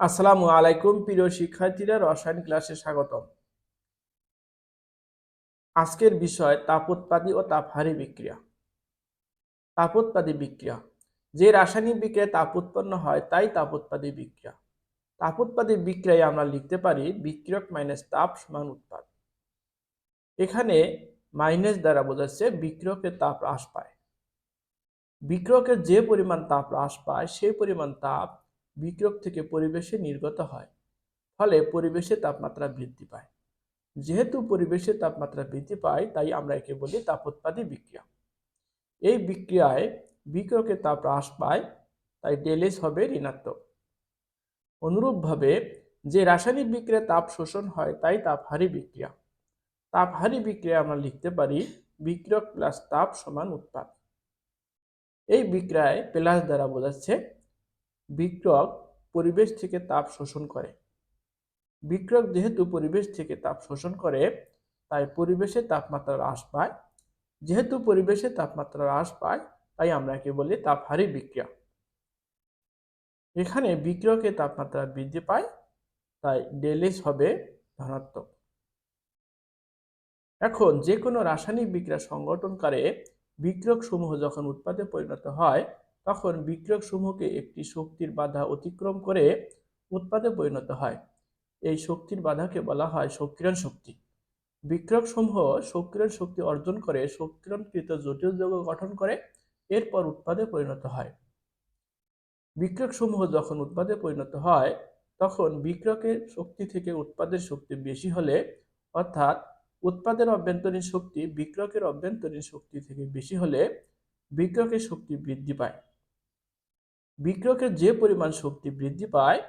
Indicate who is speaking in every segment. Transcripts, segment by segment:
Speaker 1: আসসালামু আলাইকুম, প্রিয় শিক্ষার্থীরা, রসায়ন ক্লাসে স্বাগতম। আজকের বিষয় তাপোৎপাদী ও তাপহারী বিক্রিয়া। তাপোৎপাদী বিক্রিয়া। যে রাসায়নিক বিক্রিয়ায় তাপ উৎপন্ন হয়, তাই তাপোৎপাদী বিক্রিয়া। তাপোৎপাদী বিক্রিয়ায় আমরা লিখতে পারি বিক্রিয়ক মাইনাস তাপ সমান উৎপাদ। এখানে মাইনাস দ্বারা বোঝাচ্ছে বিক্রিয়কের তাপ হ্রাস পায়। বিক্রিয়কের যে পরিমাণ তাপ হ্রাস পায়, সেই পরিমাণ তাপ বিক্রিয়ক থেকে পরিবেশে নির্গত হয়, ফলে পরিবেশে তাপমাত্রা বৃদ্ধি পায়। যেহেতু পরিবেশে তাপমাত্রা বৃদ্ধি পায়, তাই আমরা একে বলি তাপোৎপাদী বিক্রিয়া। এই বিক্রিয়ায় বিক্রিয়কের তাপ হ্রাস পায়, তাই ডেলেস হবে ঋণাত্মক। অনুরূপভাবে যে রাসায়নিক বিক্রিয়ায় তাপ শোষণ হয়, তাই তাপহারী বিক্রিয়া। তাপহারী বিক্রিয়া আমরা লিখতে পারি বিক্রিয়ক প্লাস তাপ সমান উৎপাদ। এই বিক্রিয়ায় প্লাস দ্বারা বোঝাচ্ছে বিক্রয়ক পরিবেশ থেকে তাপ শোষণ করে। বিক্রয়ক যেহেতু পরিবেশ থেকে তাপ শোষণ করে, তাই পরিবেশে তাপমাত্রা হ্রাস পায়। যেহেতু পরিবেশে তাপমাত্রা হ্রাস পায়, তাই আমরা একে বলি তাপহারী বিক্রিয়া। এখানে বিক্রিয়কে তাপমাত্রা বৃদ্ধি পায়, তাই ডেলিস হবে ধনাত্মক। এখন যে কোনো রাসায়নিক বিক্রিয়া সংগঠনকারে বিক্রিয়ক সমূহ যখন উৎপাদে পরিণত হয় তখন বিক্রিয়ক সমূহকে একটি শক্তির বাধা অতিক্রম করে উৎপাদে পরিণত হয়। এই শক্তির বাধাকে বলা হয় সক্রিয়ণ শক্তি। বিক্রিয়ক সমূহ সক্রিয়ণ শক্তি অর্জন করে সক্রিয়ণকৃত জটিল যৌগ গঠন করে, এরপর উৎপাদে পরিণত হয়। বিক্রিয়ক সমূহ যখন উৎপাদে পরিণত হয়, তখন বিক্রিয়কের শক্তি থেকে উৎপাদের শক্তি বেশি হলে, অর্থাৎ উৎপাদের অভ্যন্তরীণ শক্তি বিক্রিয়কের অভ্যন্তরীণ শক্তি থেকে বেশি হলে, বিক্রিয়কের শক্তি বৃদ্ধি পায়। বিক্রিয়কের যে পরিমাণ শক্তি বৃদ্ধি পায়,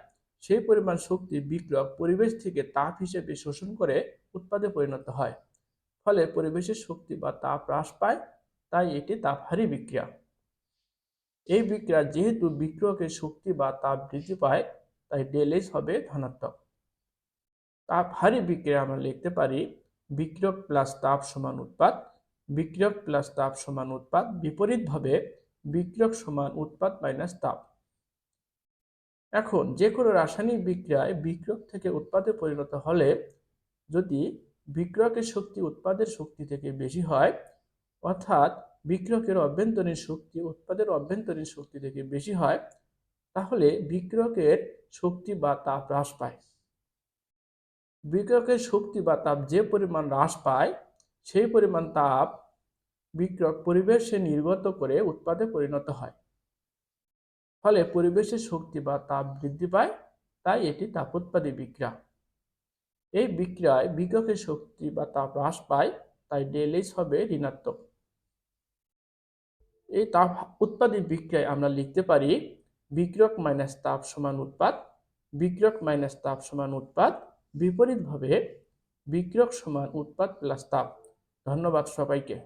Speaker 1: সেই পরিমাণ শক্তি বিক্রিয়ক পরিবেশ থেকে তাপ হিসেবে শোষণ করে উৎপাদে পরিণত হয়। ফলে পরিবেশের শক্তি বা তাপ হ্রাস পায়, তাই এটি তাপহারী বিক্রিয়া। এই বিক্রিয়া যেহেতু বিক্রিয়কের শক্তি বা তাপ বৃদ্ধি পায়, তাই ডেলেস হবে ধনাত্মক। তাপহারী বিক্রিয়া আমরা লিখতে পারি বিক্রিয়ক প্লাস তাপ সমান উৎপাদ বিক্রিয়ক প্লাস তাপ সমান উৎপাদ বিপরীতভাবে বিক্রিয়ক সমান উৎপাদ মাইনাস তাপ। এখন যে কোনো রাসায়নিক বিক্রিয়ায় বিক্রিয়ক থেকে উৎপাদে পরিণত হলে যদি বিক্রিয়কের শক্তি উৎপাদের শক্তি থেকে বেশি হয়, অর্থাৎ বিক্রিয়কের অভ্যন্তরীণ শক্তি উৎপাদের অভ্যন্তরীণ শক্তি থেকে বেশি হয়, তাহলে বিক্রিয়কের শক্তি বা তাপ হ্রাস পায়। বিক্রিয়কের শক্তি বা তাপ যে পরিমাণ হ্রাস পায়, সেই পরিমাণ তাপ বিক্রিয়ক পরিবেশে নির্গত করে উৎপাদে পরিণত হয়। ফলে পরিবেশের শক্তি বা তাপ বৃদ্ধি পায়, তাই এটি তাপোৎপাদী বিক্রিয়া। এই বিক্রিয়ায় বিক্রিয়কের শক্তি বা তাপ হ্রাস পায়, তাই ডেলিস হবে ঋণাত্মক। এই তাপ উৎপাদী বিক্রিয়ায় আমরা লিখতে পারি বিক্রিয়ক মাইনাস তাপ সমান উৎপাদ বিক্রিয়ক মাইনাস তাপ সমান উৎপাদ, বিপরীতভাবে বিক্রিয়ক সমান উৎপাদ প্লাস তাপ। ধন্যবাদ সবাইকে।